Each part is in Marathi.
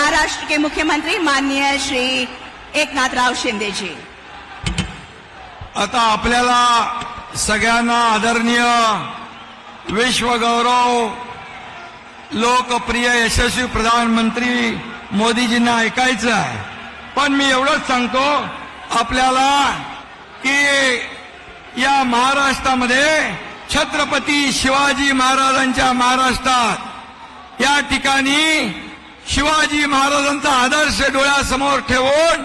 महाराष्ट्र के मुख्यमंत्री माननीय श्री एकनाथराव शिंदे जी। आता आपल्याला सगळ्यांना आदरणीय विश्वगौरव लोकप्रिय यशस्वी प्रधानमंत्री मोदीजींना ऐकायचं आहे. पण मी एवढंच सांगतो आपल्याला की या महाराष्ट्रामध्ये छत्रपती शिवाजी महाराजांच्या महाराष्ट्रात या ठिकाणी शिवाजी महाराजांचा आदर्श डोळ्यासमोर ठेवून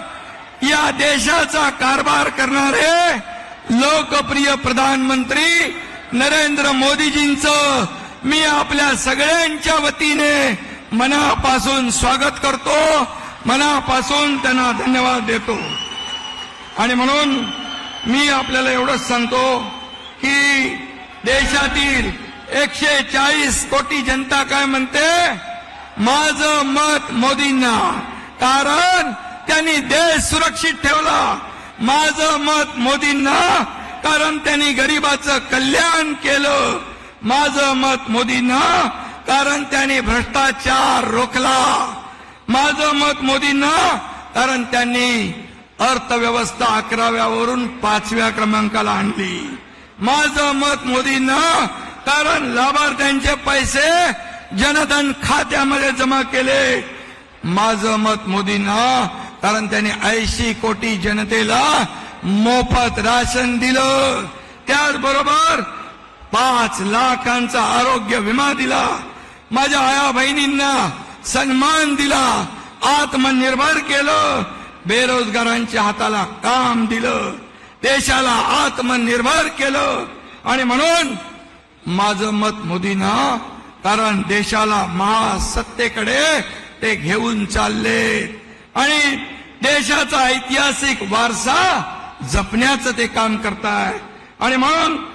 या देशाचा कारभार करणारे लोकप्रिय प्रधानमंत्री नरेंद्र मोदीजींचं मी आपल्या सगळ्यांच्या वतीने मनापासून स्वागत करतो. मनापासून त्यांना धन्यवाद देतो. आणि म्हणून मी आपल्याला एवढंच सांगतो की देशातील एकशे चाळीस कोटी जनता काय म्हणते? माझं मत मोदींना. कारण त्यांनी देश सुरक्षित ठेवला. माझं मत मोदींना कारण त्यांनी गरिबाचं कल्याण केलं. माझं मत मोदींना कारण त्यांनी भ्रष्टाचार रोखला. माझं मत मोदींना कारण त्यांनी अर्थव्यवस्था अकराव्यावरून पाचव्या क्रमांकाला आणली. माझं मत मोदींना कारण लाभार्थ्यांचे पैसे जनधन खात्यामध्ये जमा केले. माझं मत मोदींना कारण त्यांनी ऐंशी कोटी जनतेला मोफत राशन दिलं. त्याचबरोबर पाच लाखांचा आरोग्य विमा दिला. माझ्या आया बहिणींना सन्मान दिला. आत्मनिर्भर केलं. बेरोजगारांच्या हाताला काम दिलं. देशाला आत्मनिर्भर केलं. आणि म्हणून माझं मत मोदीनं कारण देशाला महासत्तेकडे ते घेऊन चालले. आणि देशाचा ऐतिहासिक वारसा जपण्याचं ते काम करताय. आणि म्हणून